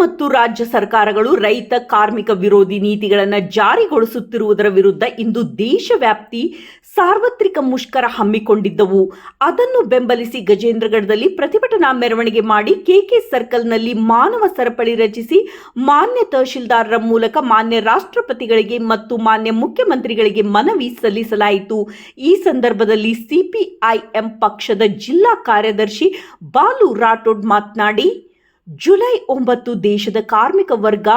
ಮತ್ತು ರಾಜ್ಯ ಸರ್ಕಾರಗಳು ರೈತ, ಕಾರ್ಮಿಕ ವಿರೋಧಿ ನೀತಿಗಳನ್ನು ಜಾರಿಗೊಳಿಸುತ್ತಿರುವುದರ ವಿರುದ್ಧ ಇಂದು ದೇಶವ್ಯಾಪ್ತಿ ಸಾರ್ವತ್ರಿಕ ಮುಷ್ಕರ ಹಮ್ಮಿಕೊಂಡಿದ್ದವು. ಅದನ್ನು ಬೆಂಬಲಿಸಿ ಗಜೇಂದ್ರಗಢದಲ್ಲಿ ಪ್ರತಿಭಟನಾ ಮೆರವಣಿಗೆ ಮಾಡಿ ಕೆಕೆ ಸರ್ಕಲ್ನಲ್ಲಿ ಮಾನವ ಸರಪಳಿ ರಚಿಸಿ, ಮಾನ್ಯ ತಹಶೀಲ್ದಾರರ ಮೂಲಕ ಮಾನ್ಯ ರಾಷ್ಟ್ರಪತಿಗಳಿಗೆ ಮತ್ತು ಮಾನ್ಯ ಮುಖ್ಯಮಂತ್ರಿಗಳಿಗೆ ಮನವಿ ಸಲ್ಲಿಸಲಾಯಿತು. ಈ ಸಂದರ್ಭದಲ್ಲಿ ಸಿಪಿಐಎಂ ಪಕ್ಷದ ಜಿಲ್ಲಾ ಕಾರ್ಯದರ್ಶಿ ಬಾಲು ರಾಠೋಡ್ ಮಾತನಾಡಿ ಜುಲೈ ಒಂಬತ್ತು ದೇಶದ ಕಾರ್ಮಿಕ ವರ್ಗ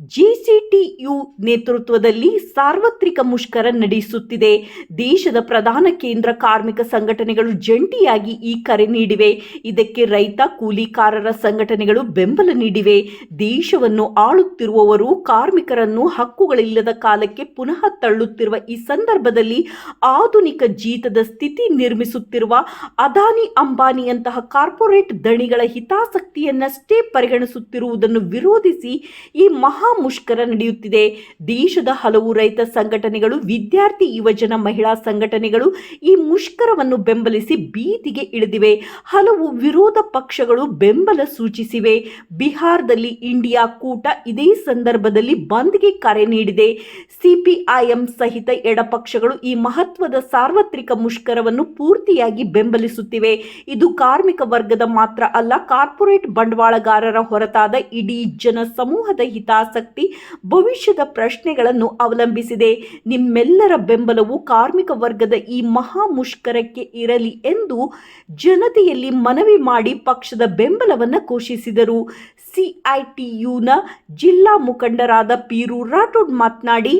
ಜೆಸಿಟಿಯು ನೇತೃತ್ವದಲ್ಲಿ ಸಾರ್ವತ್ರಿಕ ಮುಷ್ಕರ ನಡೆಸುತ್ತಿದೆ. ದೇಶದ ಪ್ರಧಾನ ಕೇಂದ್ರ ಕಾರ್ಮಿಕ ಸಂಘಟನೆಗಳು ಜಂಟಿಯಾಗಿ ಈ ಕರೆ ನೀಡಿವೆ. ಇದಕ್ಕೆ ರೈತ, ಕೂಲಿಕಾರರ ಸಂಘಟನೆಗಳು ಬೆಂಬಲ ನೀಡಿವೆ. ದೇಶವನ್ನು ಆಳುತ್ತಿರುವವರು ಕಾರ್ಮಿಕರನ್ನು ಹಕ್ಕುಗಳಿಲ್ಲದ ಕಾಲಕ್ಕೆ ಪುನಃ ತಳ್ಳುತ್ತಿರುವ ಈ ಸಂದರ್ಭದಲ್ಲಿ ಆಧುನಿಕ ಜೀತದ ಸ್ಥಿತಿ ನಿರ್ಮಿಸುತ್ತಿರುವ ಅದಾನಿ ಅಂಬಾನಿಯಂತಹ ಕಾರ್ಪೊರೇಟ್ ದಣಿಗಳ ಹಿತಾಸಕ್ತಿಯನ್ನಷ್ಟೇ ಪರಿಗಣಿಸುತ್ತಿರುವುದನ್ನು ವಿರೋಧಿಸಿ ಈ ಮಹಾ ಮುಷ್ಕರ ನಡೆಯುತ್ತಿದೆ. ದೇಶದ ಹಲವು ರೈತ ಸಂಘಟನೆಗಳು, ವಿದ್ಯಾರ್ಥಿ ಯುವಜನ ಮಹಿಳಾ ಸಂಘಟನೆಗಳು ಈ ಮುಷ್ಕರವನ್ನು ಬೆಂಬಲಿಸಿ ಬೀದಿಗೆ ಇಳಿದಿವೆ. ಹಲವು ವಿರೋಧ ಪಕ್ಷಗಳು ಬೆಂಬಲ ಸೂಚಿಸಿವೆ. ಬಿಹಾರದಲ್ಲಿ ಇಂಡಿಯಾ ಕೂಟ ಇದೇ ಸಂದರ್ಭದಲ್ಲಿ ಬಂದ್ಗೆ ಕರೆ ನೀಡಿದೆ. ಸಿಪಿಐಎಂ ಸಹಿತ ಎಡಪಕ್ಷಗಳು ಈ ಮಹತ್ವದ ಸಾರ್ವತ್ರಿಕ ಮುಷ್ಕರವನ್ನು ಪೂರ್ತಿಯಾಗಿ ಬೆಂಬಲಿಸುತ್ತಿವೆ. ಇದು ಕಾರ್ಮಿಕ ವರ್ಗದ ಮಾತ್ರ ಅಲ್ಲ, ಕಾರ್ಪೊರೇಟ್ ಬಂಡವಾಳಗಾರರ ಹೊರತಾದ ಇಡೀ ಜನ ಸಮೂಹದ ಹಿತಾಸಕ್ತಿ ಭವಿಷ್ಯದ ಪ್ರಶ್ನೆಗಳನ್ನು ಅವಲಂಬಿಸಿದೆ. ನಿಮ್ಮೆಲ್ಲರ ಬೆಂಬಲವು ಕಾರ್ಮಿಕ ವರ್ಗದ ಈ ಮಹಾ ಮುಷ್ಕರಕ್ಕೆ ಇರಲಿ ಎಂದು ಜನತೆಯಲ್ಲಿ ಮನವಿ ಮಾಡಿ ಪಕ್ಷದ ಬೆಂಬಲವನ್ನು ಘೋಷಿಸಿದರು. ಸಿಐಟಿಯುನ ಜಿಲ್ಲಾ ಮುಖಂಡರಾದ ಪೀರು ರಾಠೋಡ್ ಮಾತನಾಡಿ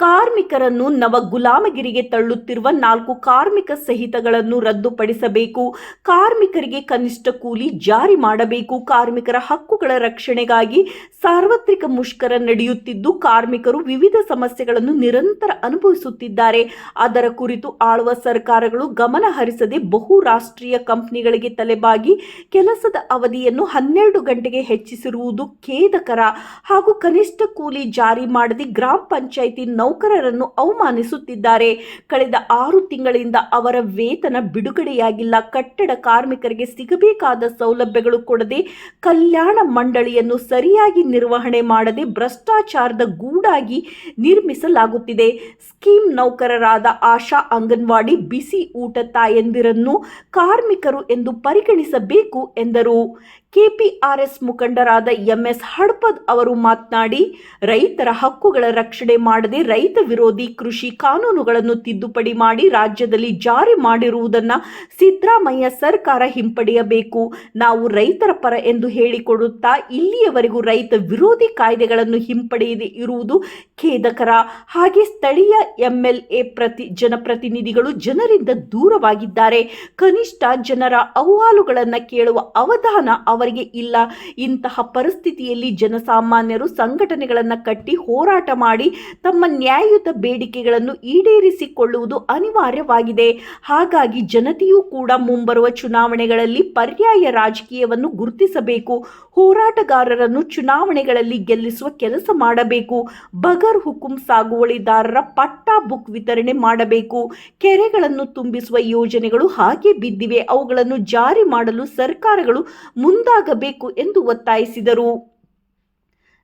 ಕಾರ್ಮಿಕರನ್ನು ನವ ಗುಲಾಮಗಿರಿಗೆ ತಳ್ಳುತ್ತಿರುವ ನಾಲ್ಕು ಕಾರ್ಮಿಕ ಸಹಿತಗಳನ್ನು ರದ್ದುಪಡಿಸಬೇಕು. ಕಾರ್ಮಿಕರಿಗೆ ಕನಿಷ್ಠ ಕೂಲಿ ಜಾರಿ ಮಾಡಬೇಕು. ಕಾರ್ಮಿಕರ ಹಕ್ಕುಗಳ ರಕ್ಷಣೆಗಾಗಿ ಸಾರ್ವತ್ರಿಕ ಮುಷ್ಕರ ನಡೆಯುತ್ತಿದ್ದು, ಕಾರ್ಮಿಕರು ವಿವಿಧ ಸಮಸ್ಯೆಗಳನ್ನು ನಿರಂತರ ಅನುಭವಿಸುತ್ತಿದ್ದಾರೆ. ಅದರ ಕುರಿತು ಆಳುವ ಸರ್ಕಾರಗಳು ಗಮನ ಹರಿಸದೆ ಬಹುರಾಷ್ಟ್ರೀಯ ಕಂಪನಿಗಳಿಗೆ ತಲೆಬಾಗಿ ಕೆಲಸದ ಅವಧಿಯನ್ನು ಹನ್ನೆರಡು ಗಂಟೆಗೆ ಹೆಚ್ಚಿಸಿರುವುದು ಖೇದಕರ ಹಾಗೂ ಕನಿಷ್ಠ ಕೂಲಿ ಜಾರಿ ಮಾಡದೆ ಗ್ರಾಮ ಪಂಚಾಯಿತಿ ನೌಕರರನ್ನು ಅವಮಾನಿಸುತ್ತಿದ್ದಾರೆ. ಕಳೆದ ಆರು ತಿಂಗಳಿಂದ ಅವರ ವೇತನ ಬಿಡುಗಡೆಯಾಗಿಲ್ಲ. ಕಟ್ಟಡ ಕಾರ್ಮಿಕರಿಗೆ ಸಿಗಬೇಕಾದ ಸೌಲಭ್ಯಗಳು ಕೊಡದೆ ಕಲ್ಯಾಣ ಮಂಡಳಿಯನ್ನು ಸರಿಯಾಗಿ ನಿರ್ವಹಣೆ ಮಾಡದೆ ಭ್ರಷ್ಟಾಚಾರದ ಗೂಡಾಗಿ ನಿರ್ಮಿಸಲಾಗುತ್ತಿದೆ. ಸ್ಕೀಮ್ ನೌಕರರಾದ ಆಶಾ ಅಂಗನವಾಡಿ ಬಿಸಿ ಊಟ ತಾಯಂದಿರನ್ನು ಕಾರ್ಮಿಕರು ಎಂದು ಪರಿಗಣಿಸಬೇಕು ಎಂದರು. ಕೆಪಿಆರ್ಎಸ್ ಮುಖಂಡರಾದ ಎಂಎಸ್ ಹಡ್ಪದ್ ಅವರು ಮಾತನಾಡಿ, ರೈತರ ಹಕ್ಕುಗಳ ರಕ್ಷಣೆ ಮಾಡದೆ ರೈತ ವಿರೋಧಿ ಕೃಷಿ ಕಾನೂನುಗಳನ್ನು ತಿದ್ದುಪಡಿ ಮಾಡಿ ರಾಜ್ಯದಲ್ಲಿ ಜಾರಿ ಮಾಡಿರುವುದನ್ನು ಸಿದ್ದರಾಮಯ್ಯ ಸರ್ಕಾರ ಹಿಂಪಡೆಯಬೇಕು. ನಾವು ರೈತರ ಪರ ಎಂದು ಹೇಳಿಕೊಡುತ್ತಾ ಇಲ್ಲಿಯವರೆಗೂ ರೈತ ವಿರೋಧಿ ಕಾಯ್ದೆಗಳನ್ನು ಹಿಂಪಡೆಯದೆ ಇರುವುದು ಖೇದಕರ. ಹಾಗೆ ಸ್ಥಳೀಯ ಎಂಎಲ್ಎ ಪ್ರತಿ ಜನಪ್ರತಿನಿಧಿಗಳು ಜನರಿಂದ ದೂರವಾಗಿದ್ದಾರೆ. ಕನಿಷ್ಠ ಜನರ ಅಹವಾಲುಗಳನ್ನು ಕೇಳುವ ಅವಧಾನ ಅವರಿಗೆ ಇಲ್ಲ. ಇಂತಹ ಪರಿಸ್ಥಿತಿಯಲ್ಲಿ ಜನಸಾಮಾನ್ಯರು ಸಂಘಟನೆಗಳನ್ನು ಕಟ್ಟಿ ಹೋರಾಟ ಮಾಡಿ ತಮ್ಮ ನ್ಯಾಯಯುತ ಬೇಡಿಕೆಗಳನ್ನು ಈಡೇರಿಸಿಕೊಳ್ಳುವುದು ಅನಿವಾರ್ಯವಾಗಿದೆ. ಹಾಗಾಗಿ ಜನತೆಯೂ ಕೂಡ ಮುಂಬರುವ ಚುನಾವಣೆಗಳಲ್ಲಿ ಪರ್ಯಾಯ ರಾಜಕೀಯವನ್ನು ಗುರುತಿಸಬೇಕು. ಹೋರಾಟಗಾರರನ್ನು ಚುನಾವಣೆಗಳಲ್ಲಿ ಗೆಲ್ಲಿಸುವ ಕೆಲಸ ಮಾಡಬೇಕು. ಬಗರ್ ಹುಕುಂ ಸಾಗುವಳಿದಾರರ ಪಟ್ಟಾ ಬುಕ್ ವಿತರಣೆ ಮಾಡಬೇಕು. ಕೆರೆಗಳನ್ನು ತುಂಬಿಸುವ ಯೋಜನೆಗಳು ಹಾಗೆ ಬಿದ್ದಿವೆ. ಅವುಗಳನ್ನು ಜಾರಿ ಮಾಡಲು ಸರ್ಕಾರಗಳು ಮುಂದಾಗಬೇಕು ಎಂದು ಒತ್ತಾಯಿಸಿದರು.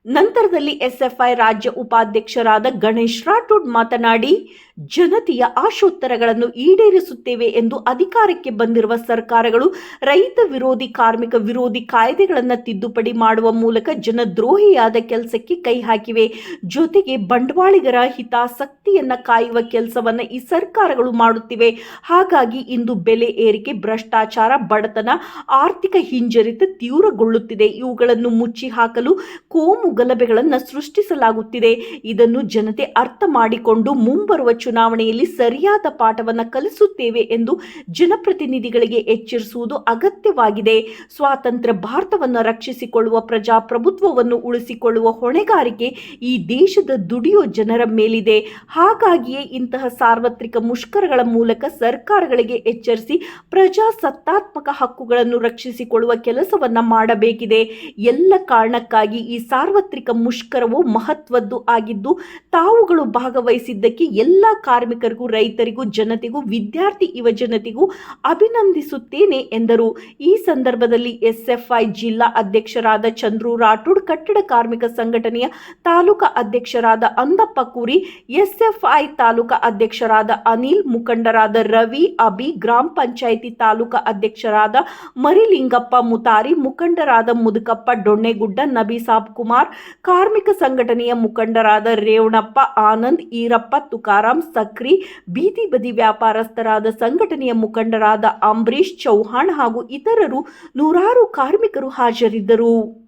ನಂತರದಲ್ಲಿ ಎಸ್ಎಫ್ಐ ರಾಜ್ಯ ಉಪಾಧ್ಯಕ್ಷರಾದ ಗಣೇಶ್ ರಾಠೋಡ್ ಮಾತನಾಡಿ, ಜನತೆಯ ಆಶೋತ್ತರಗಳನ್ನು ಈಡೇರಿಸುತ್ತೇವೆ ಎಂದು ಅಧಿಕಾರಕ್ಕೆ ಬಂದಿರುವ ಸರ್ಕಾರಗಳು ರೈತ ವಿರೋಧಿ, ಕಾರ್ಮಿಕ ವಿರೋಧಿ ಕಾಯ್ದೆಗಳನ್ನು ತಿದ್ದುಪಡಿ ಮಾಡುವ ಮೂಲಕ ಜನದ್ರೋಹಿಯಾದ ಕೆಲಸಕ್ಕೆ ಕೈ ಹಾಕಿವೆ. ಜೊತೆಗೆ ಬಂಡವಾಳಿಗರ ಹಿತಾಸಕ್ತಿಯನ್ನ ಕಾಯುವ ಕೆಲಸವನ್ನ ಈ ಸರ್ಕಾರಗಳು ಮಾಡುತ್ತಿವೆ. ಹಾಗಾಗಿ ಇಂದು ಬೆಲೆ ಏರಿಕೆ, ಭ್ರಷ್ಟಾಚಾರ, ಬಡತನ, ಆರ್ಥಿಕ ಹಿಂಜರಿತ ತೀವ್ರಗೊಳ್ಳುತ್ತಿದೆ. ಇವುಗಳನ್ನು ಮುಚ್ಚಿ ಹಾಕಲು ಕೋಮು ಗಲಭೆಗಳನ್ನು ಸೃಷ್ಟಿಸಲಾಗುತ್ತಿದೆ. ಇದನ್ನು ಜನತೆ ಅರ್ಥ ಮಾಡಿಕೊಂಡು ಮುಂಬರುವ ಚುನಾವಣೆಯಲ್ಲಿ ಸರಿಯಾದ ಪಾಠವನ್ನು ಕಲಿಸುತ್ತೇವೆ ಎಂದು ಜನಪ್ರತಿನಿಧಿಗಳಿಗೆ ಎಚ್ಚರಿಸುವುದು ಅಗತ್ಯವಾಗಿದೆ. ಸ್ವಾತಂತ್ರ್ಯ ಭಾರತವನ್ನು ರಕ್ಷಿಸಿಕೊಳ್ಳುವ ಪ್ರಜಾಪ್ರಭುತ್ವವನ್ನು ಉಳಿಸಿಕೊಳ್ಳುವ ಹೊಣೆಗಾರಿಕೆ ಈ ದೇಶದ ದುಡಿಯೋ ಜನರ ಮೇಲಿದೆ. ಹಾಗಾಗಿಯೇ ಇಂತಹ ಸಾರ್ವತ್ರಿಕ ಮುಷ್ಕರಗಳ ಮೂಲಕ ಸರ್ಕಾರಗಳಿಗೆ ಎಚ್ಚರಿಸಿ ಪ್ರಜಾಸತ್ತಾತ್ಮಕ ಹಕ್ಕುಗಳನ್ನು ರಕ್ಷಿಸಿಕೊಳ್ಳುವ ಕೆಲಸವನ್ನ ಮಾಡಬೇಕಿದೆ. ಎಲ್ಲ ಕಾರಣಕ್ಕಾಗಿ ಈ ಸಾರ್ವತ್ರಿಕ ಮುಷ್ಕರವು ಮಹತ್ವದ್ದು ಆಗಿದ್ದು, ತಾವುಗಳು ಭಾಗವಹಿಸಿದ್ದಕ್ಕೆ ಎಲ್ಲ ಕಾರ್ಮಿಕರಿಗೂ, ರೈತರಿಗೂ, ಜನತೆಗೂ, ವಿದ್ಯಾರ್ಥಿ ಯುವಜನತೆಗೂ ಅಭಿನಂದಿಸುತ್ತೇನೆ ಎಂದರು. ಈ ಸಂದರ್ಭದಲ್ಲಿ ಎಸ್ಎಫ್ಐ ಜಿಲ್ಲಾ ಅಧ್ಯಕ್ಷರಾದ ಚಂದ್ರು ರಾಠೋಡ್, ಕಟ್ಟಡ ಕಾರ್ಮಿಕ ಸಂಘಟನೆಯ ತಾಲೂಕಾ ಅಧ್ಯಕ್ಷರಾದ ಅಂದಪ್ಪ ಕೂರಿ, ಎಸ್ಎಫ್ಐ ತಾಲೂಕಾ ಅಧ್ಯಕ್ಷರಾದ ಅನಿಲ್, ಮುಖಂಡರಾದ ರವಿ ಅಬಿ ಗ್ರಾಮ ಪಂಚಾಯಿತಿ ತಾಲೂಕಾ ಅಧ್ಯಕ್ಷರಾದ ಮರಿಲಿಂಗಪ್ಪ ಮುತಾರಿ, ಮುಖಂಡರಾದ ಮುದುಕಪ್ಪ ಡೊಣ್ಣೆಗುಡ್ಡ, ನಬೀಸಾಬ್ ಕುಮಾರ್ ಕಾರ್ಮಿಕ ಸಂಘಟನೆಯ ಮುಖಂಡರಾದ ರೇವಣಪ್ಪ ಆನಂದ್, ಈರಪ್ಪ, ತುಕಾರಾಂ, ಸಕ್ರಿ, ಬೀದಿ ಬದಿ ವ್ಯಾಪಾರಸ್ಥರಾದ ಸಂಘಟನೆಯ ಮುಖಂಡರಾದ ಅಂಬರೀಶ್ ಚೌಹಾಣ್ ಹಾಗೂ ಇತರರು ನೂರಾರು ಕಾರ್ಮಿಕರು ಹಾಜರಿದ್ದರು.